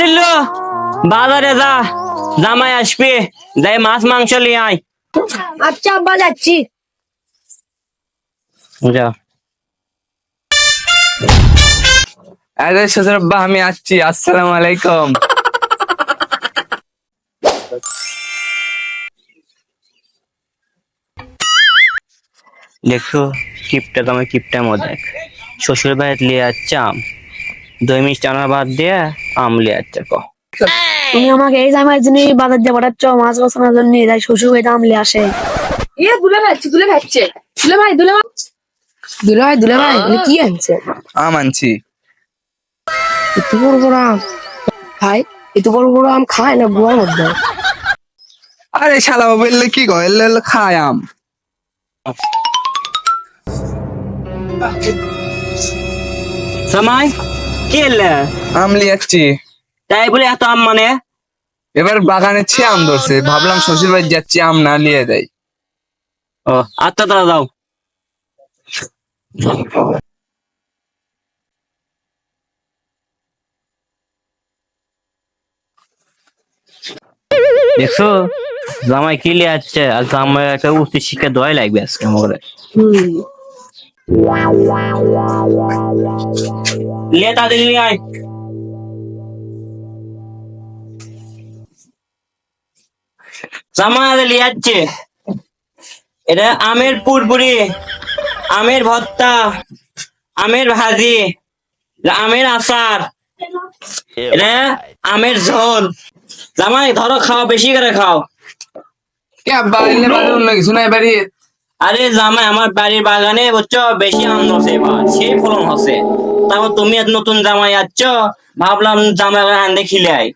দিল্লু বাজারে যা জামাই আসবে যাই মাছ মাংস নিয়ে আয়। আচ্ছা আব্বা যাচ্ছি। যা। আরে শ্বশুর আব্বা আমি আসছি আসসালামু আলাইকুম। দেখো কিপটা তোমার কিপটা মো দেখ শ্বশুর বাড়িতে লিয়ে যাচ্ছে আম। দই মিষ্টি আনার বাদ দিয়ে আম লিয়ে ক তুমি আমাকে এই জন্য বাজার দিয়ে পাঠাচ্ছ মাছ বসানোর জন্য তাই শ্বশুর আমলে আসে। এ দুলে দুলে ভাইছে দুলে ভাই দুলে ভাই। দুলে ভাই দুলে ভাই কি আনছে? আম আনছি। এত বড় বড় আম। ভাই এত বড় বড় আম খায় না বুয়ার মধ্যে? আরে শালা বাবা এলে কি এলে এলে খায় আম। জামাই কি আম লিয়ে তাই বলে এত আম মানে? এবার বাগানে ছে আম ধরছে। ভাবলাম শ্বশুর বাড়ি যাচ্ছি আম না লিয়ে দেয় ও আত্মা তারা যাও। দেখছ? জামাই কি লিয়ে আসছে আর জামাই একটা উচ্চ শিক্ষা দেওয়াই লাগবে আজকে আমাকে লিয়ে তাদের নিয়ে আয় জামাই আগে লিয়ে যাচ্ছে এটা আমের পুরপুরি আমের ভর্তা আমের ভাজি আমের আচার এটা আমের ঝোল জামাই ধরো খাও বেশি করে খাও। অন্য কিছু নাই বাড়ি? আরে জামাই আমার বাড়ির বাগানে বুঝছ বেশি আম হচ্ছে সেই ফলন হচ্ছে তারপর তুমি নতুন জামাই আছো। ভাবলাম জামাই আনতে খিলে আয়।